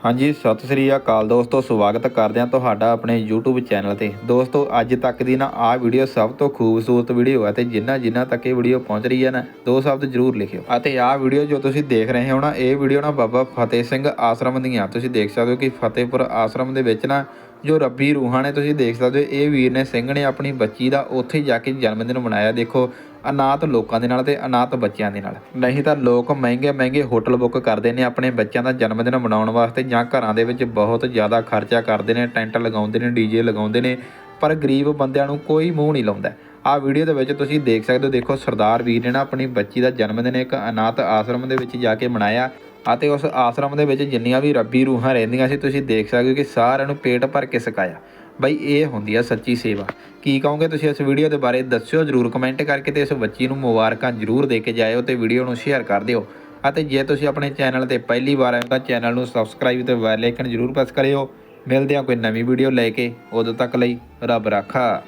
ਹਾਂਜੀ, ਸਤਿ ਸ੍ਰੀ ਅਕਾਲ ਦੋਸਤੋ, ਸਵਾਗਤ ਕਰਦੇ ਹਾਂ ਤੁਹਾਡਾ ਆਪਣੇ YouTube ਚੈਨਲ ਤੇ। ਦੋਸਤੋ, ਅੱਜ ਤੱਕ ਦੀ ਨਾ ਆਹ ਵੀਡੀਓ ਸਭ ਤੋਂ ਖੂਬਸੂਰਤ ਵੀਡੀਓ ਹੈ ਤੇ ਜਿੰਨਾ ਜਿੰਨਾ ਤੱਕ ਇਹ ਵੀਡੀਓ ਪਹੁੰਚ ਰਹੀ ਹੈ ਨਾ, ਦੋ ਸ਼ਬਦ ਜ਼ਰੂਰ ਲਿਖਿਓ। ਅਤੇ ਆਹ ਵੀਡੀਓ ਜੋ ਤੁਸੀਂ ਦੇਖ ਰਹੇ ਹੋ ਨਾ, ਇਹ ਵੀਡੀਓ ਨਾ ਬਾਬਾ ਫਤਿਹ ਸਿੰਘ ਆਸ਼ਰਮ ਦੀਆਂ। ਤੁਸੀਂ ਦੇਖ ਸਕਦੇ ਹੋ ਕਿ ਫਤਿਹਪੁਰ ਆਸ਼ਰਮ ਦੇ ਵਿੱਚ ਨਾ ਜੋ ਰੱਬੀ ਰੂਹਾਂ ਨੇ ਤੁਸੀਂ ਦੇਖ ਸਕਦੇ ਹੋ, ਇਹ ਵੀਰ ਨੇ ਸਿੰਘ ਨੇ ਆਪਣੀ ਬੱਚੀ ਦਾ ਉੱਥੇ ਜਾ ਕੇ ਜਨਮ ਦਿਨ ਮਨਾਇਆ। ਦੇਖੋ, ਅਨਾਥ ਲੋਕਾਂ ਦੇ ਨਾਲ ਤੇ ਅਨਾਥ ਬੱਚਿਆਂ ਦੇ ਨਾਲ। ਨਹੀਂ ਤਾਂ ਲੋਕ ਮਹਿੰਗੇ ਮਹਿੰਗੇ ਹੋਟਲ ਬੁੱਕ ਕਰਦੇ ਨੇ ਆਪਣੇ ਬੱਚਿਆਂ ਦਾ ਜਨਮ ਦਿਨ ਮਨਾਉਣ ਵਾਸਤੇ ਜਾਂ ਘਰਾਂ ਦੇ ਵਿੱਚ ਬਹੁਤ ਜ਼ਿਆਦਾ ਖਰਚਾ ਕਰਦੇ ਨੇ, ਟੈਂਟ ਲਗਾਉਂਦੇ ਨੇ ਡੀਜੇ ਲਗਾਉਂਦੇ ਨੇ, ਪਰ ਗਰੀਬ ਬੰਦਿਆਂ ਨੂੰ ਕੋਈ ਮੂੰਹ ਨਹੀਂ ਲਾਉਂਦਾ। ਆਹ ਵੀਡੀਓ ਦੇ ਵਿੱਚ ਤੁਸੀਂ ਦੇਖ ਸਕਦੇ ਹੋ, ਦੇਖੋ ਸਰਦਾਰ ਵੀਰ ਨੇ ਨਾ ਆਪਣੀ ਬੱਚੀ ਦਾ ਜਨਮ ਦਿਨ ਇੱਕ ਅਨਾਥ ਆਸ਼ਰਮ ਦੇ ਵਿੱਚ ਜਾ ਕੇ ਮਨਾਇਆ। ਅਤੇ ਉਸ ਆਸ਼ਰਮ ਦੇ ਵਿੱਚ ਜਿੰਨੀਆਂ ਵੀ ਰੱਬੀ ਰੂਹਾਂ ਰਹਿੰਦੀਆਂ ਸੀ, ਤੁਸੀਂ ਦੇਖ ਸਕਦੇ ਹੋ ਕਿ ਸਾਰਿਆਂ ਨੂੰ ਪੇਟ ਭਰ ਕੇ ਸਕਾਇਆ ਬਈ ਇਹ ਹੁੰਦੀ ਆ ਸੱਚੀ ਸੇਵਾ। ਕੀ ਕਹੋਗੇ ਤੁਸੀਂ ਇਸ ਵੀਡੀਓ ਦੇ ਬਾਰੇ, ਦੱਸਿਓ ਜਰੂਰ ਕਮੈਂਟ ਕਰਕੇ ਤੇ ਇਸ ਬੱਚੀ ਨੂੰ ਮੁਬਾਰਕਾਂ ਜਰੂਰ ਦੇ ਕੇ ਜਾਇਓ ਤੇ ਵੀਡੀਓ ਨੂੰ ਸ਼ੇਅਰ ਕਰ ਦਿਓ। ਅਤੇ ਜੇ ਤੁਸੀਂ ਆਪਣੇ ਚੈਨਲ ਤੇ ਪਹਿਲੀ ਵਾਰ ਆਏ ਤਾਂ ਚੈਨਲ ਨੂੰ ਸਬਸਕ੍ਰਾਈਬ ਤੇ ਬੈਲ ਆਈਕਨ ਜਰੂਰ ਪ੍ਰੈਸ ਕਰਿਓ। ਮਿਲਦੇ ਹਾਂ ਕੋਈ ਨਵੀਂ ਵੀਡੀਓ ਲੈ ਕੇ। ਉਦੋਂ ਤੱਕ ਲਈ ਰੱਬ ਰਾਖਾ।